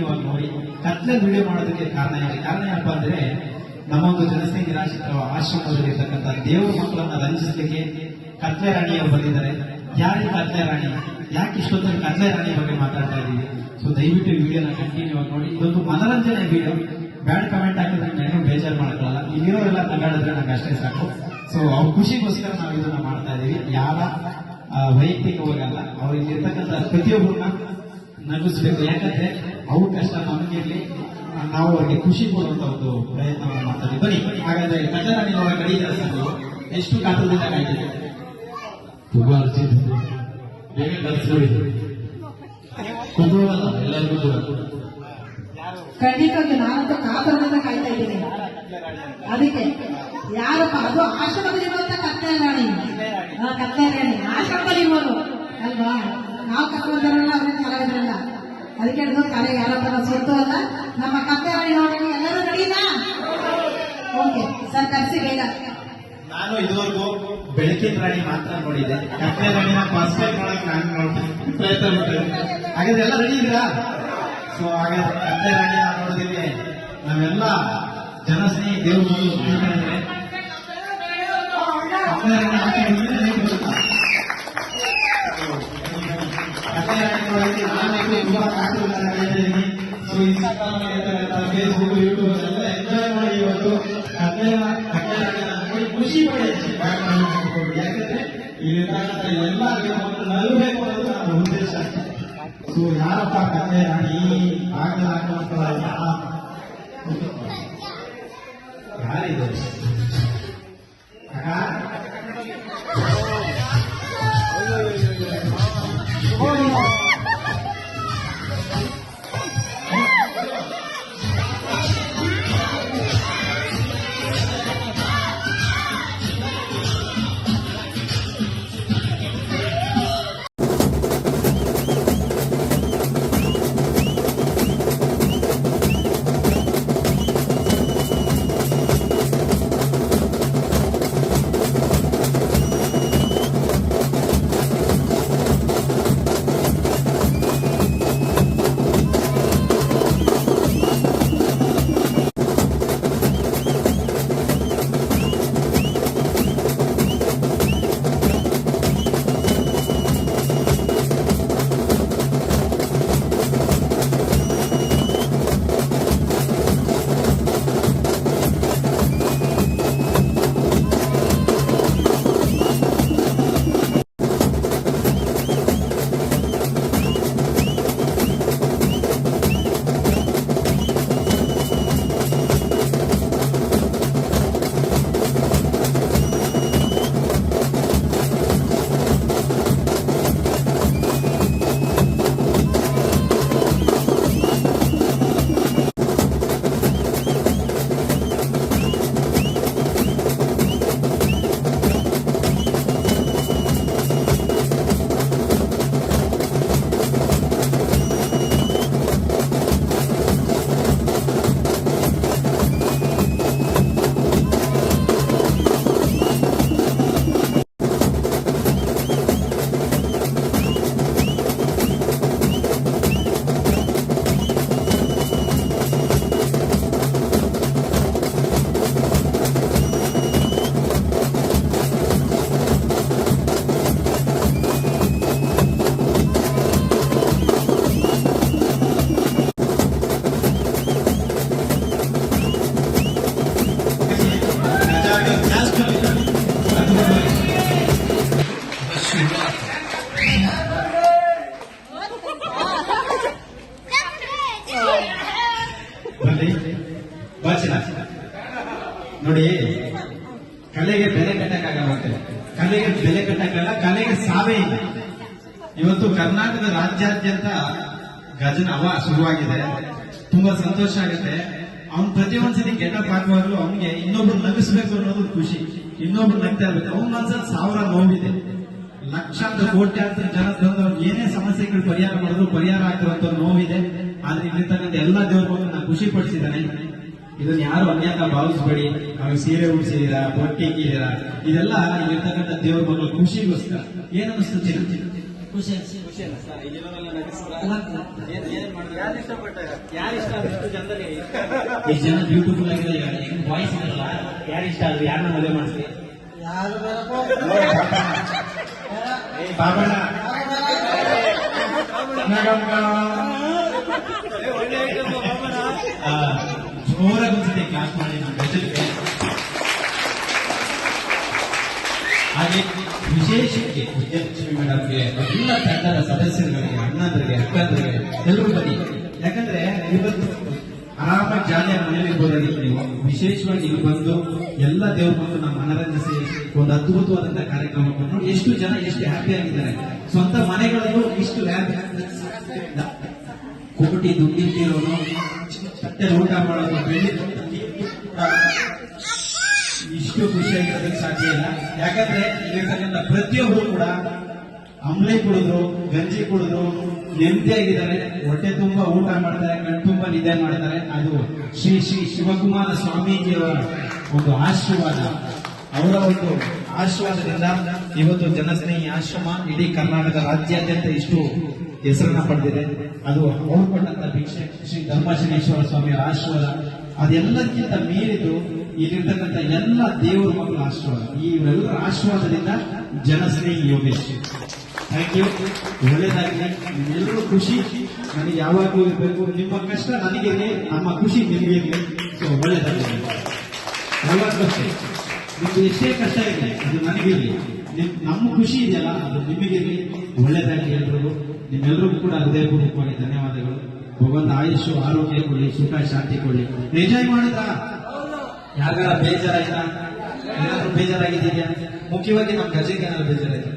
ಇವಾಗ ನೋಡಿ, ಕತ್ಲೆ ವಿಡಿಯೋ ಮಾಡೋದಕ್ಕೆ ಕಾರಣ ಇದೆ ಕಾರಣ ಏನಪ್ಪ ಅಂದ್ರೆ, ನಮ್ಮೊಂದು ಜನಸ್ನೇಹಿ ನಿರಾಶ್ರಿತ ಆಶ್ರಮದಲ್ಲಿರ್ತಕ್ಕಂಥ ದೇವರ ಮಕ್ಕಳನ್ನ ರಂಜಿಸಲಿಕ್ಕೆ ಕತ್ಲೆ ರಾಣಿಯವರು ಬಂದಿದ್ದಾರೆ. ಯಾರಿಗೆ ಕತ್ಲೆ ರಾಣಿ? ಯಾಕೆ ಇಷ್ಟೊತ್ತಲ್ಲಿ ಕತ್ಲೆ ರಾಣಿ ಬಗ್ಗೆ ಮಾತಾಡ್ತಾ ಇದ್ದೀವಿ ಸೊ ದಯವಿಟ್ಟು ವಿಡಿಯೋನ ಕಂಟಿನ್ಯೂ ಆಗಿ ನೋಡಿ. ಇದೊಂದು ಮನರಂಜನೆ ವಿಡಿಯೋ ಬ್ಯಾಡ್ ಕಮೆಂಟ್ ಹಾಕಿದ್ರೆ ನಾನು ಬೇಜಾರು ಮಾಡ್ಕೊಳ್ಳಲ್ಲ ಇಲ್ಲಿರೋರೆಲ್ಲ ತಗಾಡಿದ್ರೆ ನಮ್ಗೆ ಅಷ್ಟೇ ಸಾಕು. ಸೊ ಅವ್ರ ಖುಷಿಗೋಸ್ಕರ ನಾವು ಇದನ್ನ ಮಾಡ್ತಾ ಇದೀವಿ ಯಾರ ವೈಯಕ್ತಿಕವಾಗಲ್ಲ ಅವ್ರಿಗೆ ಇರ್ತಕ್ಕಂಥ ಪ್ರತಿಯೊಬ್ಬರನ್ನ ನಗಿಸ್ಬೇಕು. ಯಾಕಂದ್ರೆ ಅವ್ರ ಕಷ್ಟ ನಮಗಿರಲಿ ನಾವು ಅವರಿಗೆ ಖುಷಿ ಕೊಡುವಂತ ಒಂದು ಪ್ರಯತ್ನವನ್ನು ಮಾಡ್ತೀವಿ ಬನ್ನಿ ಹಾಗಾದ್ರೆ ಕಟ್ಟರ ಅವರ ಕಡಿತಾರೆ ಸರ್ ನೀವು. ಎಷ್ಟು ಕಾತರದಿಂದ ಕಾಯ್ತಿದೆ ತುಂಬಾ ಅರ್ಜೆಂಟ್ ಇದೆ. ಬೇಗ ಕಳಿಸ್ಬಿಡಿ ಕುತೂಹಲ ಎಲ್ಲರಿಗೂ ಕೂಡ. ಖಂಡಿತವಾಗಿ ನಾನಂತೂ ಕಾತರದಿಂದ ಕಾಯ್ತಾ ಇದ್ದೀನಿ. ಅದಕ್ಕೆ ಯಾರಪ್ಪ ಅದು ಆಶ್ರಮದಲ್ಲಿರುವಂತ ಕತ್ತೆ ರಾಣಿ. ಆ, ಕತ್ತೆ ರಾಣಿ ಆಶ್ರಮದಲ್ಲಿ ಇರುವವರು ಅಲ್ವಾ? ನಾವು ಕರ್ಕೊಂಡ್ಬರಲ್ಲ ಅವ್ರನ್ನ ಚೆನ್ನಾಗಿದ್ರಲ್ಲ ಅದಕ್ಕೆ ಹಿಡಿದು ಯಾರ ತರ ಅಲ್ಲ? ನಮ್ಮ ರಾಣಿ ನೋಡಿ ಎಲ್ಲರೂ ನಡೀನಾ ಓಕೆ, ಸರ್, ಕರ್ಸಿ ಬೇಗ. ನಾನು ಇದುವರೆಗೂ ಬೆಳಕಿನ ಪ್ರಾಣಿ ಮಾತ್ರ ನೋಡಿದೆ ಕಟ್ಟೆ ರಾಣಿನ ಫಸ್ಟ್ ನೋಡಕ್ ನಾನು ನೋಡ್ತೀನಿ. ಪ್ರಯತ್ನ ಮಾಡ್ತೇನೆ ಹಾಗಾದ್ರೆ ಎಲ್ಲ ರೆಡಿ ಇದ್ದೀರಾ? ಸೊ ಹಾಗಾದ್ರೆ ಕಟ್ಟೆ ನಾನು ನೋಡೋದಕ್ಕೆ ನಾವೆಲ್ಲ ಜನಸ್ನೇಹಿ ದೇವರು. ಕತ್ತೆ ರಾಣಿ ಇನ್ಸ್ಟಾಗ್ರಾಮ್ ಫೇಸ್ಬುಕ್ ಯೂಟ್ಯೂಬ್ ಎಲ್ಲ ಎಂಜಾಯ್ ಮಾಡಿ ಇವತ್ತು ಅದೆಲ್ಲ ಖುಷಿ ಪಡಿ. ಯಾಕಂದ್ರೆ ಇಲ್ಲಿರ್ತಕ್ಕಂಥ ಎಲ್ಲ ನಲ್ಬೇಕು ಅನ್ನೋದು ನನ್ನ ಉದ್ದೇಶ ಸೊ ಯಾರಪ್ಪ ಕಥೆ ರಾಣಿ ಆಗಲ್ಲ ಹಾಕುವಂತ ಯಾರಿದೆ ನೋಡಿ, ಕಲೆಗೆ ಬೆಲೆ ಕಟ್ಟಕ್ಕಾಗತ್ತೆ ಕಲೆಗೆ ಬೆಲೆ ಕಟ್ಟಕ್ಕಾಗಲ್ಲ, ಕಲೆಗೆ ಸಾವೇ ಇಲ್ಲ. ಇವತ್ತು ಕರ್ನಾಟಕದ ರಾಜ್ಯಾದ್ಯಂತ ಗಜನ ಅವ ಶುರುವಾಗಿದೆ. ತುಂಬಾ ಸಂತೋಷ ಆಗುತ್ತೆ. ಅವ್ನು ಪ್ರತಿ ಒಂದ್ಸತಿ ಗೆಟಪ್ ಹಾಕುವಾಗಲೂ ಅವನಿಗೆ ಇನ್ನೊಬ್ರು ನಗಿಸ್ಬೇಕು ಅನ್ನೋದು ಖುಷಿ. ಇನ್ನೊಬ್ರು ನಗ್ತಾ ಇರ್ಬೇಕು. ಅವ್ನ ಮನ್ಸಲ್ಲಿ ಸಾವಿರ ನೋವಿದೆ. ಲಕ್ಷಾಂತರ, ಕೋಟ್ಯಾಂತರ ಜನ ತಂದು ಏನೇ ಸಮಸ್ಯೆಗಳು ಪರಿಹಾರ ಮಾಡಿದ್ರು ಪರಿಹಾರ ಆಗ್ತಿರೋ ನೋವಿದೆ. ಆದ್ರೆ ಇಲ್ಲಿ ತನ್ನ ಎಲ್ಲಾ ದೇವರು ನಾನು ಖುಷಿ ಪಡಿಸಿದಾನೆ ಇದನ್ನ ಯಾರು ಅನ್ಯಾತ ಭಾವಿಸ್ಬೇಡಿ. ಅವ್ರಿಗೆ ಸೀರೆ ಉಡಿಸಿದೀರಾ ಬಟ್ಟೆ ಇಕ್ಕಿದೀರಾ ಇದೆಲ್ಲ ಇರ್ತಕ್ಕಂಥ ದೇವ್ರ ಮಕ್ಕಳ ಖುಷಿಗೋಸ್ಕರ. ಏನ್ ಚಿನ್ನ ಚಿನ್ನ ಖುಷಿ ಎಷ್ಟು ಜನ ಬ್ಯೂಟಿಫುಲ್ ಆಗಿದೆ ವಾಯ್ಸ್ ಇರಲ್ಲ ಯಾರು ಇಷ್ಟ ಆದ್ರೆ ಯಾರನ್ನ ಮದುವೆ ಮಾಡಿಸ್ಲಿ? ಯಾರು ಬೇರಪ್ಪ ಬಾಬಣ್ಣ. ಜೋರಾಗಿ ಒಂದ್ಸತಿ ಕ್ಲಾಸ್ ಮಾಡಿ ನಮ್ಮ ಗಜಲ್ಗೆ ಹಾಗೆ ವಿಶೇಷಕ್ಕೆ ವಿಜಯಲಕ್ಷ್ಮಿ ಮೇಡಮ್ಗೆ ಎಲ್ಲ ತಂಡದ ಸದಸ್ಯರುಗಳಿಗೆ, ಅಣ್ಣಂದ್ರಿಗೆ, ಅಕ್ಕಂದ್ರಿಗೆ ಎಲ್ಲರೂ ಬನ್ನಿ ಯಾಕಂದ್ರೆ ಇವತ್ತು ಆರಾಮಾಗಿ ಜಾಲಿಯಾಗಿ ಮನೇಲಿ ಇರ್ಬೋದಾಗಿ ನೀವು ವಿಶೇಷವಾಗಿ ನೀವು ಬಂದು ಎಲ್ಲ ದೇವರು ಬಂದು ನಮ್ಮ ಮನರಂಜಿಸಿ ಒಂದು ಅದ್ಭುತವಾದಂತಹ ಕಾರ್ಯಕ್ರಮವನ್ನು ಎಷ್ಟು ಜನ ಎಷ್ಟು ಹ್ಯಾಪಿ ಆಗಿದ್ದಾರೆ. ಸ್ವಂತ ಮನೆಗಳಲ್ಲೂ ಇಷ್ಟು ಹ್ಯಾಪಿ ಕೋಟಿ ದುಡ್ಡಿಟ್ಟಿರೋನು ತಟ್ಟೆ ಊಟ ಮಾಡೋದು ಬೆಳ್ಳಿ ಇಷ್ಟು ಖುಷಿಯಾಗಿರೋದಕ್ಕೆ ಸಾಧ್ಯ ಇಲ್ಲ. ಯಾಕಂದ್ರೆ ಇಲ್ಲಿರ್ತಕ್ಕಂಥ ಪ್ರತಿಯೊಬ್ಬರು ಕೂಡ ಅಂಬ್ಲಿ ಕುಡಿದ್ರು, ಗಂಜಿ ಕುಡಿದ್ರು, ನೆಮ್ಮದಿಯಾಗಿದ್ದಾರೆ. ಹೊಟ್ಟೆ ತುಂಬಾ ಊಟ ಮಾಡ್ತಾರೆ ಕಣ್ ತುಂಬಾ ನಿದ್ದೆ ಮಾಡ್ತಾರೆ. ಅದು ಶ್ರೀ ಶ್ರೀ ಶಿವಕುಮಾರ ಸ್ವಾಮೀಜಿಯವರ ಒಂದು ಆಶೀರ್ವಾದ. ಅವರ ಒಂದು ಆಶೀರ್ವಾದದಿಂದ ಇವತ್ತು ಜನಸ್ನೇಹಿ ಆಶ್ರಮ ಇಡೀ ಕರ್ನಾಟಕ ರಾಜ್ಯಾದ್ಯಂತ ಇಷ್ಟು ಹೆಸರನ್ನ ಪಡೆದಿದೆ. ಅದು ಅವರು ಕೊಟ್ಟಂತ ಭಿಕ್ಷೆ. ಶ್ರೀ ಧರ್ಮಶನೇಶ್ವರ ಸ್ವಾಮಿ ಆಶೀರ್ವಾದ ಅದೆಲ್ಲಕ್ಕಿಂತ ಮೀರಿದು ಇಲ್ಲಿರ್ತಕ್ಕಂಥ ಎಲ್ಲ ದೇವರ ಮಕ್ಕಳ ಆಶೀರ್ವಾದ ಈ ಎಲ್ಲರ ಆಶೀರ್ವಾದದಿಂದ ಜನಸ್ನೇಹಿ ಯೋಗೇಶ್. ಥ್ಯಾಂಕ್ ಯು ಒಳ್ಳೇದಾಗಲಿ ನಿಮ್ಮೆಲ್ಲರೂ ಖುಷಿ. ನನಗೆ ಯಾವಾಗಲೂ ಇರಬೇಕು. ನಿಮ್ಮ ಕಷ್ಟ ನನಗಿರಲಿ ನಮ್ಮ ಖುಷಿ ನಿಮಗಿರಲಿ ಸೊ ಒಳ್ಳೇದಾಗಲಿ ನಿಮ್ದು ಎಷ್ಟೇ ಕಷ್ಟ ಇದೆ ಅದು ನನಗಿರಲಿ ನಿಮ್ ನಮ್ಮ ಖುಷಿ ಇದೆಯಲ್ಲ ಅದು ನಿಮಗೆ ಒಳ್ಳೇದಾಗಿ ಎಲ್ರಿಗೂ ನಿಮ್ಮೆಲ್ಲರಿಗೂ ಕೂಡ ಹೃದಯಪೂರ್ವಕವಾಗಿ ಧನ್ಯವಾದಗಳು. ಭಗವಂತ ಆಯುಷು ಆರೋಗ್ಯ ಕೊಡಿ ಸುಖ ಶಾಂತಿ ಕೊಡಿ ಎಂಜಾಯ್ ಮಾಡಿದ್ರಾ ಯಾರಿಗಾರ ಬೇಜಾರಾಯ್ತಾ? ಏನಾದ್ರು ಬೇಜಾರಾಗಿದ್ದೀಯಾ ಮುಖ್ಯವಾಗಿ ನಮ್ಮ ಗಜಕ್ಕೆ ಏನಾದ್ರು ಬೇಜಾರಾಯ್ತಾ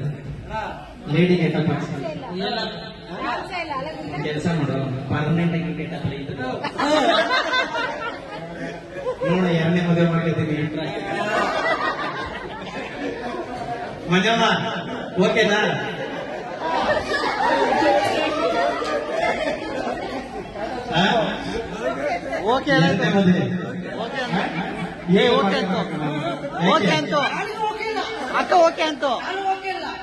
ಲೇಡಿ ಗೆಟಪ್ ಕೆಲಸ ಮಾಡು ಪರ್ಮನೆಂಟ್ ಆಗಿ ಗೆಟಪ್ ನೋಡ ಎರಡನೇ ಮದುವೆ ಮಾಡಿದ್ದೀನಿ ಮಂಜಮ್ಮ ಓಕೆನಾ? ಓಕೆ ಏ ಓಕೆ ಅಂತ ಓಕೆ ಅಂತ ಅಕ್ಕ ಓಕೆ ಅಂತ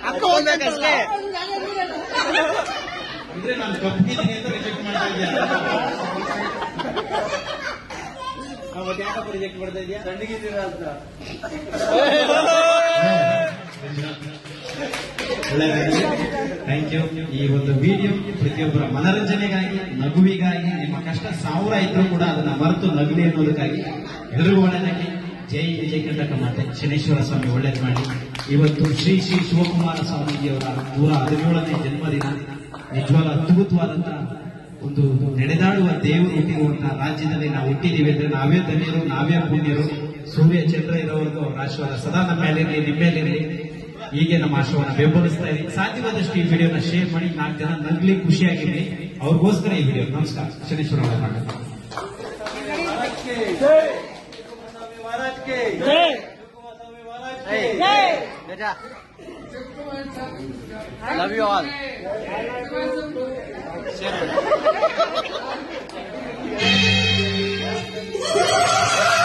ಅಕ್ಕ ಓಕೆ ಅಂತಷ್ಟೇ ಅಂದ್ರೆ ನಾನು ಕಪ್ಪಿದ್ದೀನಿ ಅಂತ ರಿಜೆಕ್ಟ್ ಮಾಡ್ತಾ ಇದ್ಯಾ ಅವತ್ತು ಯಾಕಪ್ಪ ರಿಜೆಕ್ಟ್ ಮಾಡ್ತಾ ಇದೆಯಾ ಸಣ್ಣಗಿದ್ದೀರಾ ಅಂತ ಥ್ಯಾಂಕ್ ಯು ಈ ಒಂದು ವಿಡಿಯೋ ಪ್ರತಿಯೊಬ್ಬರ ಮನರಂಜನೆಗಾಗಿ, ನಗುವಿಗಾಗಿ, ನಿಮ್ಮ ಕಷ್ಟ ಸಾವಿರ ಇದ್ರೂ ಕೂಡ ಅದನ್ನ ಮರೆತು ನಗಲಿ ಅನ್ನೋದಕ್ಕಾಗಿ ಎಲ್ಲರಿಗೂ ಒಳ್ಳೆಯದಾಗಿ ಜೈ ವಿಜಯ ಕಂಟಕ ಮಾತೆ. ಶನೇಶ್ವರ ಸ್ವಾಮಿ ಒಳ್ಳೇದು ಮಾಡಿ. ಇವತ್ತು ಶ್ರೀ ಶ್ರೀ ಶಿವಕುಮಾರ ಸ್ವಾಮೀಜಿಯವರ ನೂರ ಹದಿನೇಳನೇ ಜನ್ಮದಿನ. ನಿಜವಾದ ಅದ್ಭುತವಾದಂತಹ ಒಂದು ನಡೆದಾಡುವ ದೇವರು ಹುಟ್ಟಿರುವಂತಹ ರಾಜ್ಯದಲ್ಲಿ ನಾವು ಹುಟ್ಟಿದ್ದೀವಿ ಅಂದ್ರೆ ನಾವೇ ಧನ್ಯರು ನಾವೇ ಪುಣ್ಯರು. ಸೂರ್ಯ ಚಂದ್ರ ಇರೋವರೆಗೂ ಅವರ ಆಶೀರ್ವಾದ ಸದಾ ನಮ್ಮ ಮೇಲಿರಲಿ ನಿಮ್ಮ ಮೇಲಿರಲಿ. ಹೀಗೆ ನಮ್ಮ ಆಶೀರ್ವಾದ ಬೆಂಬಲಿಸ್ತಾ ಇರಿ. ಸಾಧ್ಯವಾದಷ್ಟು ಈ ವಿಡಿಯೋನ ಶೇರ್ ಮಾಡಿ. ನಾಲ್ಕು ಜನ ನಗ್ಲಿ ಖುಷಿಯಾಗಿದೆ ಅವ್ರಿಗೋಸ್ಕರ ಈ ವಿಡಿಯೋ. ನಮಸ್ಕಾರ. Shaneshwara Love you all. Cheers.